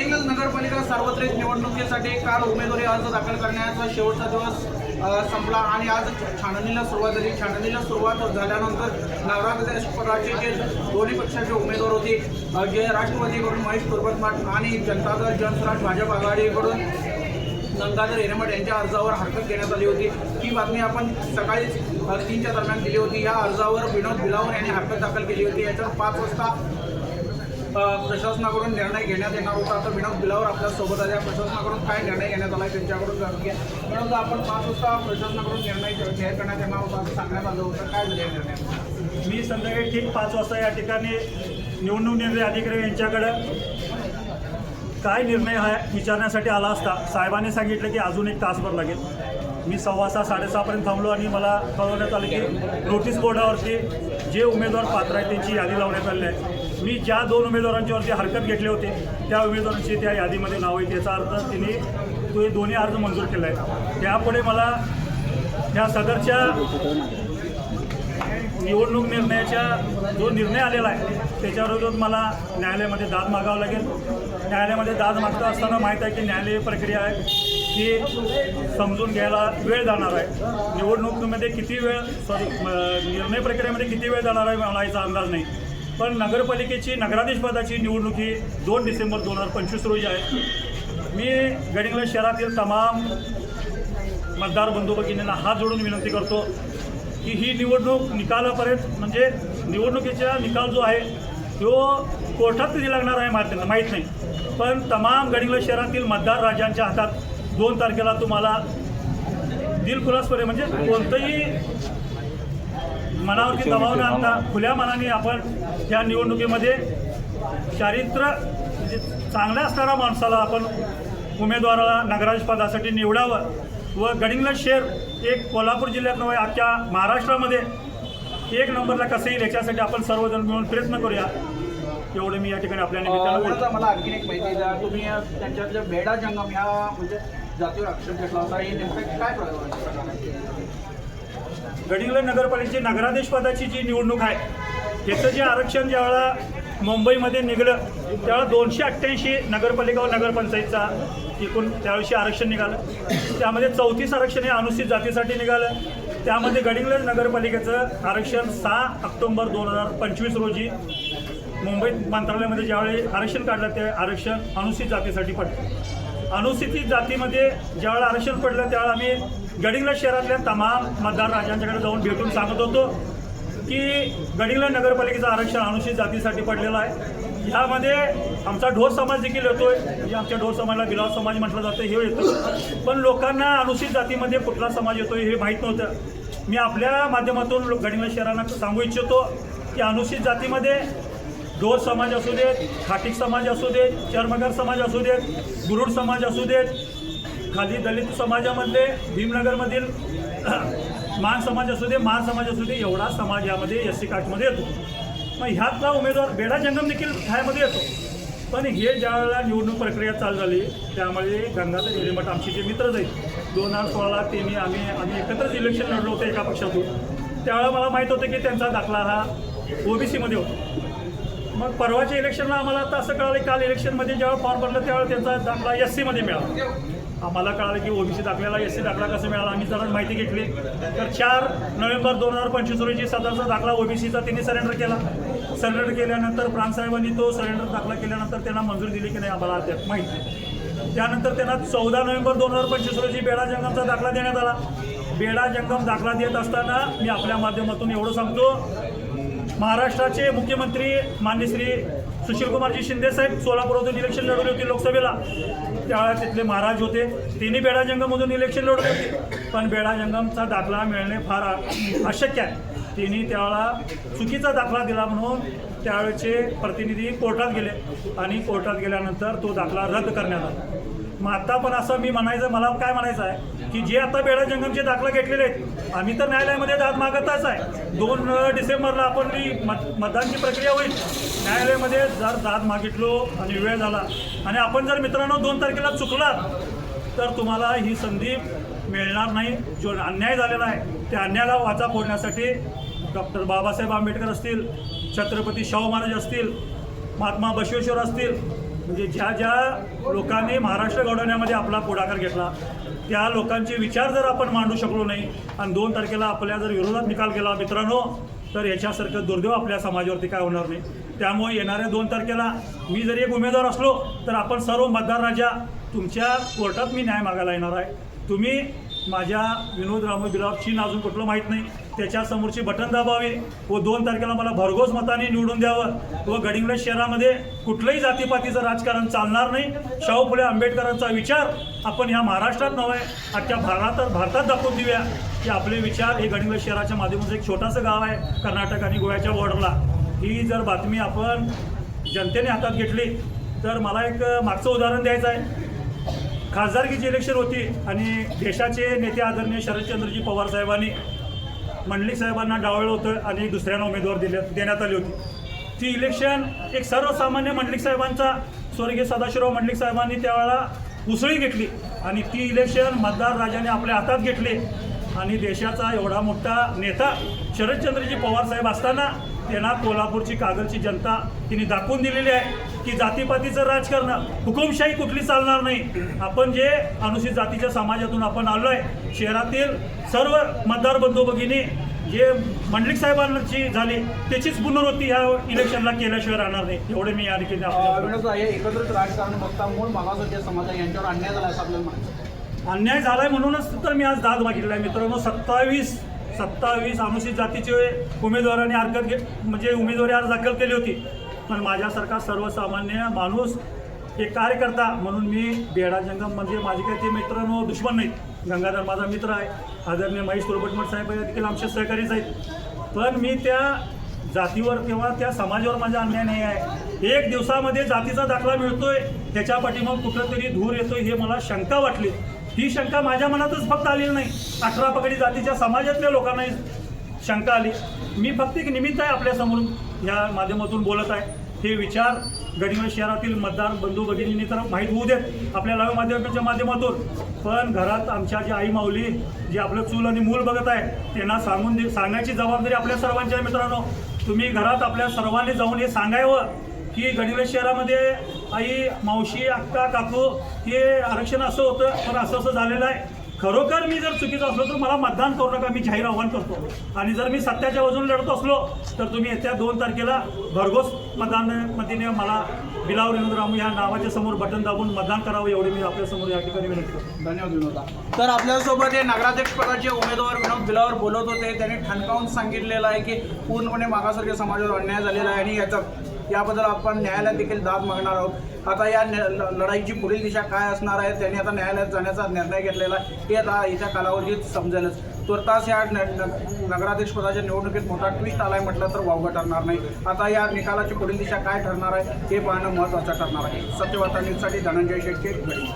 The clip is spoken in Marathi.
गडिंग्लज नगरपालिका सार्वत्रिक निवडणुकीसाठी काल उमेदवारी अर्ज दाखल करण्याचा शेवटचा दिवस संपला आणि आज छाननीला सुरुवात झाली. छाननीला सुरुवात झाल्यानंतर नगराध्यक्ष पदाचे जे दोन्ही पक्षाचे उमेदवार होते जे राष्ट्रवादीकडून महेश कुर्बतमाट आणि जनता दल जनसराज भाजप आघाडीकडून गंगाधर हिरेमठ यांच्या अर्जावर हरकत घेण्यात आली होती. ही बातमी आपण सकाळीच तीनच्या दरम्यान दिली होती. या अर्जावर विनोद बिलावर यांनी हरकत दाखल केली होती. याच्यावर पाच वाजता प्रशासनाकडून निर्णय घेण्यात येणार होता. आता विनोद बिलावर आपल्यासोबत आल्या प्रशासनाकडून काय निर्णय घेण्यात आला आहे त्यांच्याकडून जाणून घ्या. विनोद आपण पाच वाजता प्रशासनाकडून निर्णय जाहीर करण्यात येणार होता असं सांगण्यात आलं होतं. काय झालं या निर्णयात? मी संध्याकाळी ठीक पाच वाजता या ठिकाणी निवडणूक निर्णय अधिकारी यांच्याकडं काय निर्णय हा विचारण्यासाठी आला असता साहेबांनी सांगितलं की अजून एक तासभर लागेल. मी सव्वा सहा साडेसहापर्यंत थांबलो आणि मला कळवण्यात आलं की नोटीस बोर्डावरती जे उमेदवार पात्र आहेत त्यांची यादी लावण्यात आली आहे. मी ज्या दोन उमेदवारांच्यावरती हरकत घेतले होते त्या उमेदवारांची त्या यादीमध्ये नाव आहे. त्याचा अर्थ तिने तो हे दोन्ही अर्ज मंजूर केला आहे त्यापुढे मला त्या सदरच्या निवडणूक निर्णयाच्या जो निर्णय आलेला आहे त्याच्याविरोधात मला न्यायालयामध्ये दाद मागावं लागेल. न्यायालयामध्ये दाद मागता असताना माहीत आहे की न्यायालयीय प्रक्रिया आहे की समजून घ्यायला वेळ जाणार आहे. निवडणुकीमध्ये किती वेळ सॉरी निर्णय प्रक्रियेमध्ये किती वेळ जाणार आहे मला याचा अंदाज नाही. पण नगरपालिकेची नगराधीशपदाची निवडणूक ही दोन डिसेंबर दोन हजार पंचवीस रोजी आहे. मी गडिंग्लज शहरातील तमाम मतदार बंधू भगिनींना हात जोडून विनंती करतो की ही निवडणूक निकालापर्यंत म्हणजे निवडणुकीचा निकाल जो आहे तो कोर्टात कधी लागणार आहे माहिती माहीत नाही. पण तमाम गडिंग्लज शहरातील मतदार राजांच्या हातात दोन तारखेला तुम्हाला दिलखुलासपणे म्हणजे कोणतंही मनावरती दबाव न आणता खुल्या मनाने आपण या निवडणुकीमध्ये चारित्र्य म्हणजे चांगल्या असणाऱ्या माणसाला आपण उमेदवाराला नगराज पदासाठी निवडावं. व गडिंग्लज शहर एक कोल्हापूर जिल्ह्यात नव्हे अख्ख्या महाराष्ट्रामध्ये एक नंबरला कसं येईल याच्यासाठी आपण सर्वजण मिळून प्रयत्न करूया. एवढं मी या ठिकाणी आपल्या निमित्तानं मला आणखीन एक माहिती द्या. तुम्ही त्यांच्यातल्या बेडा जंगम ह्या म्हणजे जातीवर आक्षेप घेतला होता. हे नेमकं काय प्रकार गडिंग्लज नगरपालिकेची नगराधीश पदाची जी निवडणूक आहे त्याचं जे आरक्षण ज्यावेळा मुंबईमध्ये निघालं त्यावेळा दोनशे अठ्ठ्याऐंशी नगरपालिका व नगरपंचायतचा एकूण त्यावेळेशी आरक्षण निघालं. त्यामध्ये चौतीस आरक्षण हे अनुसूचित जातीसाठी निघालं. त्यामध्ये गडिंग्लज नगरपालिकेचं आरक्षण सहा ऑक्टोंबर दोन हजार पंचवीस रोजी मुंबई मंत्रालयामध्ये ज्यावेळी आरक्षण काढलं ते आरक्षण अनुसूचित जातीसाठी पडलं. अनुसूचित जातीमध्ये ज्यावेळेला आरक्षण पडलं त्यावेळेला आम्ही गडिंग्लज शहरातल्या तमाम मतदार राजांच्याकडे जाऊन भेटून सांगत होतो की गडिंग्लज नगरपालिकेचं आरक्षण अनुसूचित जातीसाठी पडलेलं आहे. यामध्ये आमचा ढोर समाज देखील येतोय. म्हणजे आमच्या ढोर समाजाला बिलाव समाज म्हटलं जातं हे येतं. पण लोकांना अनुसूचित जातीमध्ये कुठला समाज येतोय हे माहीत नव्हतं. मी आपल्या माध्यमातून गडिंगला गडिंग्लज शहरांना सांगू इच्छितो की अनुसूचित जातीमध्ये ढोर समाज असू देत खाटिक समाज असू देत चर्मगार समाज असू देत गुरुड समाज असू देत खाली दलित समाजामधले भीमनगरमधील मान समाज असू दे मान समाज असू दे एवढा समाज यामध्ये एस सी काटमध्ये येतो. मग ह्यातला उमेदवार बेडा जंगम देखील ह्यामध्ये येतो. पण हे ज्यावेळेला निवडणूक प्रक्रिया चालू झाली त्यामुळे गंगाधर हिरेमठ आमचे जे मित्र आहेत दोन हजार सोळाला त्यांनी आम्ही आम्ही एकत्रच इलेक्शन लढलो होतो एका पक्षातून. त्यावेळेला मला माहीत होतं की त्यांचा दाखला हा ओबीसीमध्ये होता. मग परवाच्या इलेक्शनला आम्हाला आता असं कळालं की काल इलेक्शनमध्ये जेव्हा फॉर्म भरलं त्यावेळेला त्यांचा दाखला एस सीमध्ये मिळाला. आम्हाला कळालं की ओबीसी दाखल्याला एस सी दाखला कसा मिळाला? आम्ही जरा माहिती घेतली. तर चार नोव्हेंबर दोन हजार पंचवीस रोजी सदरचा दाखला ओबीसीचा त्यांनी सरेंडर केला. सरेंडर केल्यानंतर प्रांतसाहेबांनी तो सरेंडर दाखला केल्यानंतर त्यांना मंजूर दिली की नाही आम्हाला अद्याप माहिती. त्यानंतर त्यांना चौदा नोव्हेंबर दोन हजार पंचवीस रोजी बेडा जंगमचा दाखला देण्यात आला. बेडा जंगम दाखला देत असताना मी आपल्या माध्यमातून एवढं सांगतो. महाराष्ट्राचे मुख्यमंत्री मान्य श्री सुशीलकुमारजी शिंदे साहेब सोलापुरातून इलेक्शन लढवली होती लोकसभेला. त्यावेळेला तिथले महाराज होते. त्यांनी बेडा जंगममधून इलेक्शन लढवले होते. पण बेडा जंगमचा दाखला मिळणे फार अशक्य आहे. तिने त्यावेळेला चुकीचा दाखला दिला म्हणून त्यावेळेचे प्रतिनिधी कोर्टात गेले आणि कोर्टात गेल्यानंतर तो दाखला रद्द करण्यात आला. मग आता पण असं मी म्हणायचं मला काय म्हणायचं आहे की जे आता बेडा जंगमचे दाखला घेतलेले आहेत आम्ही तर न्यायालयामध्ये दाद मागतच आहे. दोन डिसेंबरला आपण ही मत मतदानची प्रक्रिया होईल. न्यायालयामध्ये जर दाद मागितलो आणि वेळ झाला आणि आपण जर मित्रांनो दोन तारखेला चुकलात तर तुम्हाला ही संधी मिळणार नाही. जो अन्याय झालेला आहे त्या अन्यायाला वाचा फोडण्यासाठी डॉक्टर बाबासाहेब आंबेडकर असतील छत्रपती शाहू महाराज असतील महात्मा बसवेश्वर असतील म्हणजे ज्या ज्या लोकांनी महाराष्ट्र घडवण्यामध्ये आपला पुढाकार घेतला त्या लोकांचे विचार जर आपण मांडू शकलो नाही आणि दोन तारखेला आपल्या जर विरोधात निकाल केला मित्रांनो तर याच्यासारखं दुर्दैव आपल्या समाजावरती काय होणार नाही. त्यामुळे येणाऱ्या दोन तारखेला मी जरी एक उमेदवार असलो तर आपण सर्व मतदार राजा तुमच्या कोर्टात मी न्याय मागायला येणार आहे. तुम्ही माझ्या विनोद राम बिलावची अजून कुठलं माहीत नाही. त्याच्यासमोरची बटन दाबावे व दोन तारखेला मला भरघोस मताने निवडून द्यावं व गडिंग्लज शहरामध्ये कुठलंही जातीपातीचं राजकारण चालणार नाही. शाहू फुले आंबेडकरांचा विचार आपण ह्या महाराष्ट्रात नव्हे अख्ख्या भारतात भारतात दाखवून देऊया की आपले विचार हे गडिंग्लज शहराच्या माध्यमातून एक छोटंसं गाव आहे कर्नाटक आणि गोव्याच्या बॉर्डरला ही जर बातमी आपण जनतेने हातात घेतली तर मला एक मागचं उदाहरण द्यायचं आहे. खासदारकीची इलेक्शन होती आणि देशाचे नेते आदरणीय शरदचंद्रजी पवार साहेबांनी मंडलिक साहेबांना डावळलं होतं आणि दुसऱ्यांना उमेदवार दिले देण्यात आली होती. ती इलेक्शन एक सर्वसामान्य मंडलिक साहेबांचा स्वर्गीय सदाशिवराव मंडलिक साहेबांनी त्यावेळेला उसळी घेतली आणि ती इलेक्शन मतदार राजाने आपल्या हातात घेतले. आणि देशाचा एवढा मोठा नेता शरदचंद्रजी पवार साहेब असताना त्यांना कोल्हापूरची कागलची जनता तिने दाखवून दिलेली आहे. की जातीपातीचं राजकारण हुकुमशाही कुठली चालणार नाही. आपण जे अनुसूचित जातीच्या समाजातून आपण आलो आहे शहरातील सर्व मतदार बंधू भगिनी जे मंडलिक साहेबांची झाली त्याचीच पुनरावृत्ती ह्या इलेक्शनला केल्याशिवाय राहणार नाही. एवढे मी या ठिकाणी एकत्रित राजकारण बघता मूळ मागासवर्गीय समाज यांच्यावर अन्याय झाला असं आपल्याला म्हणायचं अन्याय झालाय म्हणूनच तर मी आज दाद मागितला आहे. मित्रांनो सत्तावीस सत्तावीस अनुसूचित जातीचे उमेदवारांनी हरकत म्हणजे उमेदवारी अर्ज दाखल केली होती. पण माझ्यासारखा सर्वसामान्य माणूस एक कार्यकर्ता म्हणून मी बेडा जंगम म्हणजे माझे काही ते मित्रांनो दुश्मन नाहीत. गंगाधर माझा मित्र आहे. आदरणीय महेश कुलबटमठ साहेब देखील आमचे सहकारीच आहेत पण मी त्या जातीवर किंवा त्या समाजावर माझा अन्याय नाही आहे. एक दिवसामध्ये जातीचा दाखला मिळतोय त्याच्या पाठीमाग कुठंतरी धूर येतोय हे मला शंका वाटली. ही शंका माझ्या मनातच फक्त आलेली नाही. अठरा पगडी जातीच्या समाजातल्या लोकांनाही शंका आली. मी फक्त एक निमित्त आहे आपल्यासमोर या माध्यमातून बोलत आहे. हे विचार गडिंग्लज शहरातील मतदार बंधू भगिनींनी तर माहीत होऊ देत आपल्या लाईव्ह माध्यमाच्या माध्यमातून. पण घरात आमच्या जी आई माऊली जे आपलं चूल आणि मूल बघत आहे त्यांना सांगून दे सांगायची जबाबदारी आपल्या सर्वांची आहे मित्रांनो. तुम्ही घरात आपल्या सर्वांनी जाऊन हे सांगायवं की गडिंग्लज शहरामध्ये आई मावशी अक्का काकू हे आरक्षण असं होतं पण असं असं झालेलं आहे. खरोखर मी जर चुकीचं असलो तर मला मतदान करू नका मी जाहीर आव्हान करतो. आणि जर मी सत्याच्या बाजूने लढत असलो तर तुम्ही येत्या दोन तारखेला भरघोस मतदान मतीने मला बिलावर विनोद या नावाच्या समोर बटन दाबून मतदान करावं एवढे मी आपल्यासमोर या ठिकाणी विनंती करतो. धन्यवाद विनोद. तर आपल्यासोबत हे नगराध्यक्ष पदाचे उमेदवार विनोद बिलावर बोलत होते. त्यांनी ठणकावून सांगितलेलं आहे की पूर्णपणे मागासवर्गीय समाजावर अन्याय झालेला आहे आणि याचा याबद्दल आपण न्यायालयात देखील दाद मागणार आहोत. आता या ल- लढाईची पुढील दिशा काय असणार आहे त्यांनी आता न्यायालयात जाण्याचा निर्णय घेतलेला आहे. हे आता येत्या कालावधीत समजेलच. तुर्तास या नगराध्यक्ष पदाच्या निवडणुकीत मोठा ट्विस्ट आलाय म्हटलं तर वावगं ठरणार नाही. आता या निकालाची पुढील दिशा काय ठरणार आहे हे पाहणं महत्त्वाचं ठरणार आहे. सत्यवार्ता न्यूजसाठी धनंजय शेट्टी गडी